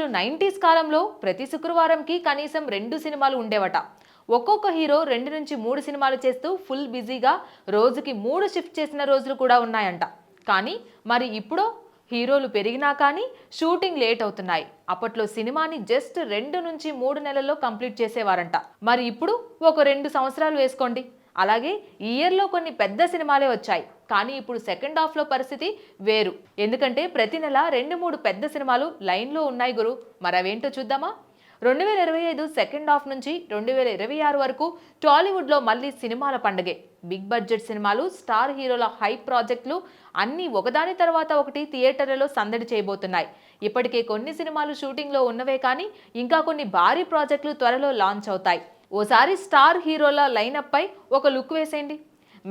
అసలు నైంటీస్ కాలంలో ప్రతి శుక్రవారంకి కనీసం రెండు సినిమాలు ఉండేవట. ఒక్కొక్క హీరో రెండు నుంచి మూడు సినిమాలు చేస్తూ ఫుల్ బిజీగా రోజుకి మూడు షిఫ్ట్ చేసిన రోజులు కూడా ఉన్నాయంట. కానీ మరి ఇప్పుడు హీరోలు పెరిగినా కానీ షూటింగ్ లేట్ అవుతున్నాయి. అప్పట్లో సినిమాని జస్ట్ రెండు నుంచి మూడు నెలల్లో కంప్లీట్ చేసేవారంట. మరి ఇప్పుడు ఒక రెండు సంవత్సరాలు వేసుకోండి. అలాగే ఈ ఇయర్లో కొన్ని పెద్ద సినిమాలే వచ్చాయి. కానీ ఇప్పుడు సెకండ్ హాఫ్లో పరిస్థితి వేరు. ఎందుకంటే ప్రతి నెల రెండు మూడు పెద్ద సినిమాలు లైన్లో ఉన్నాయి గురు. మరి అవేంటో చూద్దామా? రెండు వేల ఇరవై ఐదు సెకండ్ హాఫ్ నుంచి రెండు వేల ఇరవై ఆరు వరకు టాలీవుడ్లో మళ్ళీ సినిమాల పండగే. బిగ్ బడ్జెట్ సినిమాలు స్టార్ హీరోల హై ప్రాజెక్టులు అన్నీ ఒకదాని తర్వాత ఒకటి థియేటర్లలో సందడి చేయబోతున్నాయి. ఇప్పటికే కొన్ని సినిమాలు షూటింగ్లో ఉన్నవే కానీ ఇంకా కొన్ని భారీ ప్రాజెక్టులు త్వరలో లాంచ్ అవుతాయి. ఓసారి స్టార్ హీరోల లైనప్ పై ఒక లుక్ వేసేయండి.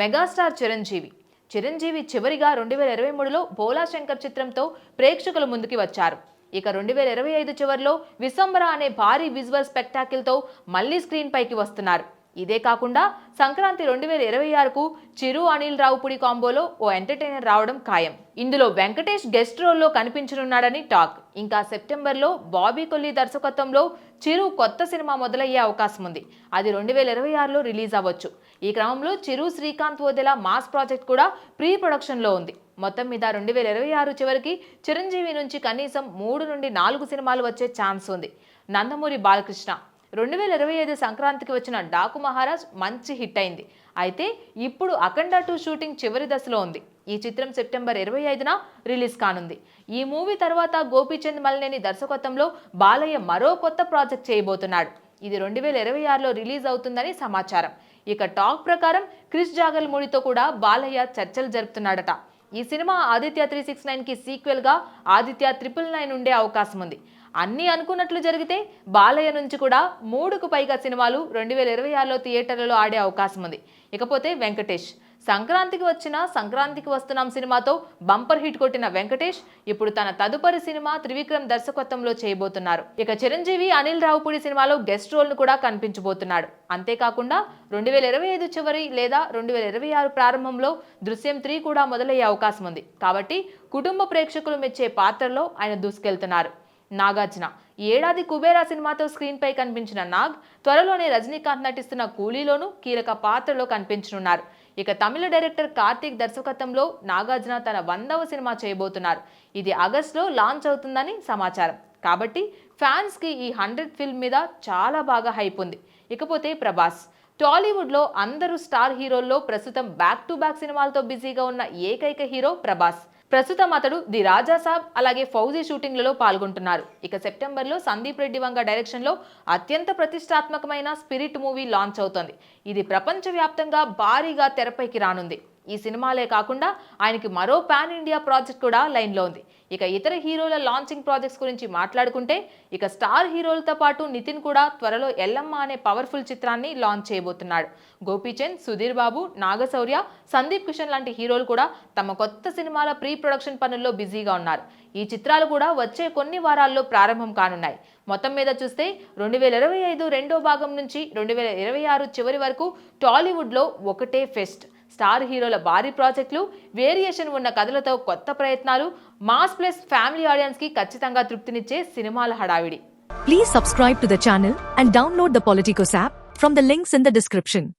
మెగాస్టార్ చిరంజీవి. చిరంజీవి చివరిగా రెండు వేల ఇరవై మూడులో భోలా శంకర్ చిత్రంతో ప్రేక్షకుల ముందుకి వచ్చారు. ఇక రెండు వేల ఇరవై ఐదు చివరిలో విశ్వంబర అనే భారీ విజువల్ స్పెక్టాకిల్తో మళ్ళీ స్క్రీన్ పైకి వస్తున్నారు. ఇదే కాకుండా సంక్రాంతి రెండు వేల ఇరవై ఆరుకు చిరు అనిల్ రావుపుడి కాంబోలో ఓ ఎంటర్టైనర్ రావడం ఖాయం. ఇందులో వెంకటేష్ గెస్ట్ రోల్లో కనిపించనున్నాడని టాక్. ఇంకా సెప్టెంబర్లో బాబీ కొల్లి దర్శకత్వంలో చిరు కొత్త సినిమా మొదలయ్యే అవకాశం ఉంది. అది రెండు వేల ఇరవై ఆరులో రిలీజ్ అవ్వచ్చు. ఈ క్రమంలో చిరు శ్రీకాంత్ వదిల మాస్ ప్రాజెక్ట్ కూడా ప్రీ ప్రొడక్షన్లో ఉంది. మొత్తం మీద రెండు వేల ఇరవై ఆరు చివరికి చిరంజీవి నుంచి కనీసం మూడు నుండి నాలుగు సినిమాలు వచ్చే ఛాన్స్ ఉంది. నందమూరి బాలకృష్ణ రెండు వేల ఇరవై ఐదు సంక్రాంతికి వచ్చిన డాకు మహారాజ్ మంచి హిట్ అయింది. అయితే ఇప్పుడు అఖండ టూ షూటింగ్ చివరి దశలో ఉంది. ఈ చిత్రం సెప్టెంబర్ ఇరవై ఐదున రిలీజ్ కానుంది. ఈ మూవీ తర్వాత గోపీచంద్ మల్నేని దర్శకత్వంలో బాలయ్య మరో కొత్త ప్రాజెక్ట్ చేయబోతున్నాడు. ఇది రెండు వేల ఇరవై ఆరులో రిలీజ్ అవుతుందని సమాచారం. ఇక టాక్ ప్రకారం క్రిస్ జాగల్మూడితో కూడా బాలయ్య చర్చలు జరుపుతున్నాడట. ఈ సినిమా ఆదిత్య త్రీ సిక్స్ నైన్కి సీక్వెల్గా ఆదిత్య ట్రిపుల్ నైన్ ఉండే అవకాశం ఉంది అన్నీ అనుకున్నట్లు జరిగితే బాలయ్య నుంచి కూడా మూడుకు పైగా సినిమాలు రెండు వేల ఇరవై ఆరులో థియేటర్లలో ఆడే అవకాశం ఉంది. ఇకపోతే వెంకటేష్. సంక్రాంతికి వచ్చిన సంక్రాంతికి వస్తున్నాం సినిమాతో బంపర్ హిట్ కొట్టిన వెంకటేష్ ఇప్పుడు తన తదుపరి సినిమా త్రివిక్రమ్ దర్శకత్వంలో చేయబోతున్నారు. ఇక చిరంజీవి అనిల్ రావుపూడి సినిమాలో గెస్ట్ రోల్ను కూడా కనిపించబోతున్నాడు. అంతేకాకుండా రెండు వేల ఇరవై ఐదు చివరి లేదా రెండు వేల ఇరవై ఆరు ప్రారంభంలో దృశ్యం త్రీ కూడా మొదలయ్యే అవకాశం ఉంది. కాబట్టి కుటుంబ ప్రేక్షకులు మెచ్చే పాత్రలో ఆయన దూసుకెళ్తున్నారు. నాగార్జున. ఈ ఏడాది కుబేరా సినిమాతో స్క్రీన్పై కనిపించిన నాగ్ త్వరలోనే రజనీకాంత్ నటిస్తున్న కూలీలోనూ కీలక పాత్రలో కనిపించనున్నారు. ఇక తమిళ డైరెక్టర్ కార్తీక్ దర్శకత్వంలో నాగార్జున తన వందవ సినిమా చేయబోతున్నారు. ఇది ఆగస్టులో లాంచ్ అవుతుందని సమాచారం. కాబట్టి ఫ్యాన్స్కి ఈ హండ్రెడ్ ఫిల్మ్ మీద చాలా బాగా హైప్ ఉంది. ఇకపోతే ప్రభాస్. టాలీవుడ్లో అందరూ స్టార్ హీరోల్లో ప్రస్తుతం బ్యాక్ టు బ్యాక్ సినిమాలతో బిజీగా ఉన్న ఏకైక హీరో ప్రభాస్. ప్రస్తుతం అతడు ది రాజా సాబ్ అలాగే ఫౌజీ షూటింగ్లలో పాల్గొంటున్నారు. ఇక సెప్టెంబర్లో సందీప్ రెడ్డి వంగ డైరెక్షన్లో అత్యంత ప్రతిష్టాత్మకమైన స్పిరిట్ మూవీ లాంచ్ అవుతోంది. ఇది ప్రపంచవ్యాప్తంగా భారీగా తెరపైకి రానుంది. ఈ సినిమాలే కాకుండా ఆయనకి మరో పాన్ ఇండియా ప్రాజెక్ట్ కూడా లైన్లో ఉంది. ఇక ఇతర హీరోల లాంచింగ్ ప్రాజెక్ట్స్ గురించి మాట్లాడుకుంటే ఇక స్టార్ హీరోలతో పాటు నితిన్ కూడా త్వరలో ఎల్లమ్మ అనే పవర్ఫుల్ చిత్రాన్ని లాంచ్ చేయబోతున్నాడు. గోపీచంద్ సుధీర్ బాబు నాగశౌర్య సందీప్ కిషన్ లాంటి హీరోలు కూడా తమ కొత్త సినిమాల ప్రీ ప్రొడక్షన్ పనుల్లో బిజీగా ఉన్నారు. ఈ చిత్రాలు కూడా వచ్చే కొన్ని వారాల్లో ప్రారంభం కానున్నాయి. మొత్తం మీద చూస్తే రెండు వేల ఇరవై ఐదు రెండో భాగం నుంచి రెండు వేల ఇరవై ఆరు చివరి వరకు టాలీవుడ్లో ఒకటే ఫెస్ట్. స్టార్ హీరోల భారీ ప్రాజెక్టులు వేరియేషన్ ఉన్న కథలతో కొత్త ప్రయత్నాలు మాస్ ప్లస్ ఫ్యామిలీ ఆడియన్స్కి ఖచ్చితంగా తృప్తినిచ్చే సినిమాల హడావిడి. Please subscribe to the and download the Politico app from the links in the description